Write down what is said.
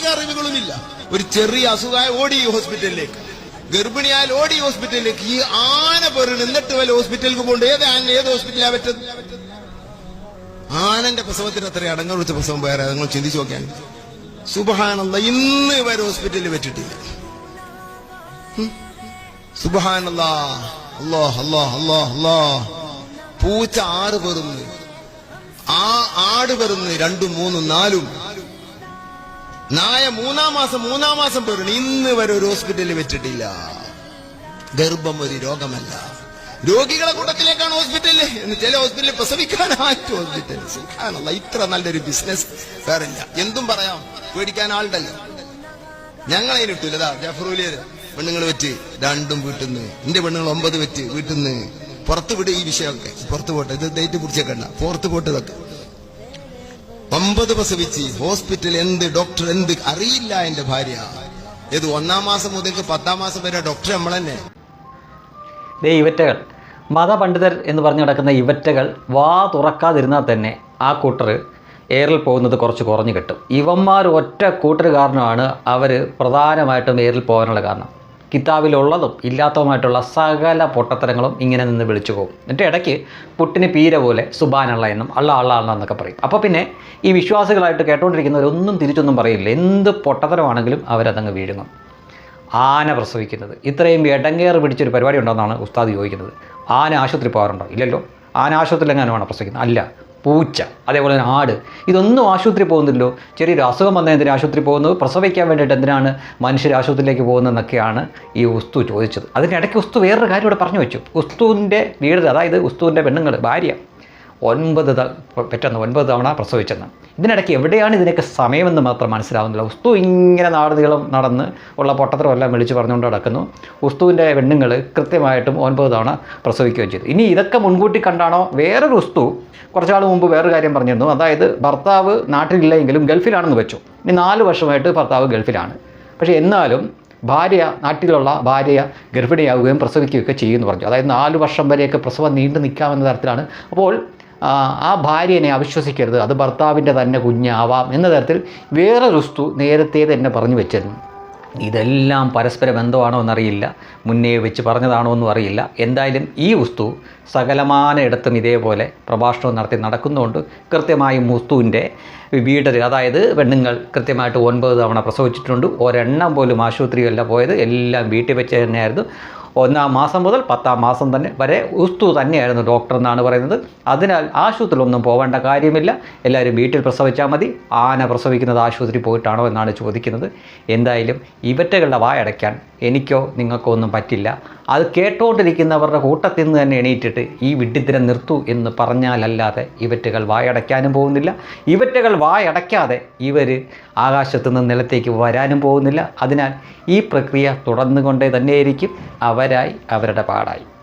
ധാർമ്മിക അറിവുകളുമില്ല. ഒരു ചെറിയ അസുഖമായ ഓടി ഹോസ്പിറ്റലിലേക്ക്. ഗർഭിണിയായാൽ ഓടി ഹോസ്പിറ്റലിലേക്ക്. ഈ ആന പേര് നിന്നിട്ട് വല്ല ഹോസ്പിറ്റലിലേക്ക് പോകേണ്ട. ഏത് ആന ഏത് ഹോസ്പിറ്റലാ പറ്റുന്നത്? ആനന്റെ പ്രസവത്തിന് അത്ര അടങ്ങ പ്രസവം വേറെ. നിങ്ങൾ ചിന്തിച്ചു നോക്കിയാൽ സുബഹാനന്ദ ഇന്ന് വരെ ഹോസ്പിറ്റലിൽ പറ്റിട്ടില്ല. പൂച്ച ആറ് പെറുന്ന് ആ ആട് പെറുന്ന് രണ്ടും മൂന്നും നാലും നായ മൂന്നാം മാസം മൂന്നാം മാസം പെറുന്നു ഇന്ന് വരെ ഒരു ഹോസ്പിറ്റലിൽ വെച്ചിട്ടില്ല. ഗർഭം ഒരു രോഗമല്ല. രോഗികളെ കൂട്ടത്തിലേക്കാണ് ഹോസ്പിറ്റലിൽ എന്ന് ചില ഹോസ്പിറ്റലിൽ പ്രസവിക്കാനായിട്ട് ഹോസ്പിറ്റൽ ഇത്ര നല്ലൊരു ബിസിനസ് വേറില്ല. എന്തും പറയാം. പേടിക്കാൻ ആളുണ്ടല്ലോ. ഞങ്ങൾ അതിനിട്ടില്ലതാ ജഫറൂലിയർ പെണ്ണുങ്ങൾ വെച്ച് രണ്ടും വീട്ടിൽ നിന്ന് എന്റെ പെണ്ണുങ്ങൾ ഒമ്പത് വെച്ച് വീട്ടിൽ നിന്ന് പുറത്ത് ഈ വിഷയമൊക്കെ. പുറത്തു പോട്ടെ. ഇത് ഡേറ്റ് പിടിച്ചേക്കണ്ട പുറത്ത് പോട്ട് ഇതൊക്കെ. ഒമ്പത് പ്രസവിച്ച് ഹോസ്പിറ്റൽ എന്ത് ഡോക്ടർ എന്ത് അറിയില്ല എന്റെ ഭാര്യ. ഇത് ഒന്നാം മാസം മുതൽ പത്താം മാസം വരെ ഡോക്ടർ നമ്മൾ തന്നെ മതപണ്ഡിതർ എന്ന് പറഞ്ഞു നടക്കുന്ന ഇവറ്റകൾ വാ തുറക്കാതിരുന്നാൽ തന്നെ ആ കൂട്ടർ എയറിൽ പോകുന്നത് കുറച്ച് കുറഞ്ഞു കിട്ടും. ഇവന്മാർ ഒറ്റ കൂട്ടർ കാരണമാണ് അവർ പ്രധാനമായിട്ടും എയറിൽ പോകാനുള്ള കാരണം. കിതാബിലുള്ളതും ഇല്ലാത്തതുമായിട്ടുള്ള സകല പൊട്ടത്തരങ്ങളും ഇങ്ങനെ നിന്ന് വിളിച്ചു പോകും. എന്നിട്ട് ഇടയ്ക്ക് പുട്ടിന് പീര പോലെ സുബാനുള്ള എന്നും അള്ള അള്ള അള്ള എന്നൊക്കെ പറയും. അപ്പോൾ പിന്നെ ഈ വിശ്വാസികളായിട്ട് കേട്ടുകൊണ്ടിരിക്കുന്നവരൊന്നും തിരിച്ചൊന്നും പറയില്ല. എന്ത് പൊട്ടത്തരമാണെങ്കിലും അവരതങ്ങ് വീഴുന്നു ആന പ്രസവിക്കുന്നത്. ഇത്രയും ഇടങ്ങേറ് പിടിച്ചൊരു പരിപാടി ഉണ്ടോയെന്നാണ് ഉസ്താദ് ചോദിക്കുന്നത്. ആന ആശുപത്രി പോകാറുണ്ടോ? ഇല്ലല്ലോ. ആന ആശുപത്രിയിൽ എങ്ങനെയാണ് പ്രസവിക്കുന്നത്? അല്ല. പൂച്ച അതേപോലെ തന്നെ ആട്. ഇതൊന്നും ആശുപത്രി പോകുന്നില്ലല്ലോ ചെറിയൊരു അസുഖം വന്നാൽ എന്തിനാണ് ആശുപത്രി പോകുന്നത്? പ്രസവിക്കാൻ വേണ്ടിയിട്ട് എന്തിനാണ് മനുഷ്യർ ആശുപത്രിയിലേക്ക് പോകുന്നതെന്നൊക്കെയാണ് ഈ ഉസ്തു ചോദിച്ചത്. അതിനിടയ്ക്ക് ഉസ്തു വേറൊരു കാര്യം ഇവിടെ പറഞ്ഞു വെച്ചു. ഉസ്തുവിന്റെ വീട് അതായത് ഉസ്തുവിന്റെ പെണ്ണുങ്ങൾ ഭാര്യ. ഒൻപത് പെട്ടെന്ന് ഒൻപത് തവണ പ്രസവിച്ചെന്ന്. ഇതിനിടയ്ക്ക് എവിടെയാണ് ഇതിനൊക്കെ സമയമെന്ന് മാത്രം മനസ്സിലാവുന്നില്ല. ഉസ്തു ഇങ്ങനെ നാടുകളും നടന്ന് ഉള്ള പൊട്ടത്തരം എല്ലാം വിളിച്ച് പറഞ്ഞുകൊണ്ട് നടക്കുന്നു. ഉസ്തുവിന്റെ പെണ്ണുങ്ങൾ കൃത്യമായിട്ടും ഒൻപത് തവണ പ്രസവിക്കുകയും ചെയ്തു. ഇനി ഇതൊക്കെ മുൻകൂട്ടി കണ്ടാണോ? വേറൊരു ഉസ്തു കുറച്ചാൾ മുമ്പ് വേറൊരു കാര്യം പറഞ്ഞിരുന്നു. അതായത് ഭർത്താവ് നാട്ടിലില്ലെങ്കിലും ഗൾഫിലാണെന്ന് വെച്ചു. ഇനി നാല് വർഷമായിട്ട് ഭർത്താവ് ഗൾഫിലാണ്. പക്ഷേ എന്നാലും ഭാര്യ നാട്ടിലുള്ള ഭാര്യ ഗർഭിണിയാവുകയും പ്രസവിക്കുകയൊക്കെ ചെയ്യുമെന്ന് പറഞ്ഞു. അതായത് നാല് വർഷം വരെയൊക്കെ പ്രസവം നീണ്ടു നിൽക്കാമെന്ന തരത്തിലാണ്. അപ്പോൾ ആ, ഭാര്യനെ അവിശ്വസിക്കരുത്. അത് ഭർത്താവിന്റെ തന്നെ കുഞ്ഞാവാം എന്ന തരത്തിൽ വേറെ വസ്തു നേരത്തെ തന്നെ പറഞ്ഞു വെച്ചിരുന്നു. ഇതെല്ലാം പരസ്പര ബന്ധമാണോ എന്നറിയില്ല. മുന്നേ വെച്ച് പറഞ്ഞതാണോ എന്നും അറിയില്ല. എന്തായാലും ഈ വസ്തു സകലമാന ഇടത്തും ഇതേപോലെ പ്രഭാഷണം നടത്തി നടക്കുന്നതുകൊണ്ട് കൃത്യമായും ഉസ്തുവിന്റെ വീടർ അതായത് പെണ്ണുങ്ങൾ കൃത്യമായിട്ട് ഒൻപത് തവണ പ്രസവിച്ചിട്ടുണ്ട്. ഒരെണ്ണം പോലും ആശുപത്രിയല്ല പോയത്. എല്ലാം വീട്ടിൽ വെച്ച് തന്നെയായിരുന്നു. ഒന്നാം മാസം മുതൽ പത്താം മാസം തന്നെ വരെ ഉസ്തു തന്നെയായിരുന്നു ഡോക്ടർ എന്നാണ് പറയുന്നത്. അതിനാൽ ആശുപത്രിയിലൊന്നും പോകേണ്ട കാര്യമില്ല. എല്ലാവരും വീട്ടിൽ പ്രസവിച്ചാൽ മതി. ആന പ്രസവിക്കുന്നത് ആശുപത്രി പോയിട്ടാണോ എന്നാണ് ചോദിക്കുന്നത്. എന്തായാലും ഇവറ്റകളുടെ വായടയ്ക്കാൻ എനിക്കോ നിങ്ങൾക്കോ ഒന്നും പറ്റില്ല. അത് കേട്ടുകൊണ്ടിരിക്കുന്നവരുടെ കൂട്ടത്തിൽ നിന്ന് തന്നെ എണീറ്റിട്ട് ഈ വിഡ്ഢിത്തരം നിർത്തൂ എന്ന് പറഞ്ഞാലല്ലാതെ ഇവറ്റകൾ വായടയ്ക്കാനും പോകുന്നില്ല. ഇവറ്റകൾ വായടയ്ക്കാതെ ഇവർ ആകാശത്തു നിന്ന് നിലത്തേക്ക് വരാനും പോകുന്നില്ല. അതിനാൽ ഈ പ്രക്രിയ തുടർന്നുകൊണ്ടേ തന്നെയായിരിക്കും അവരായി അവരുടെ പാടായി.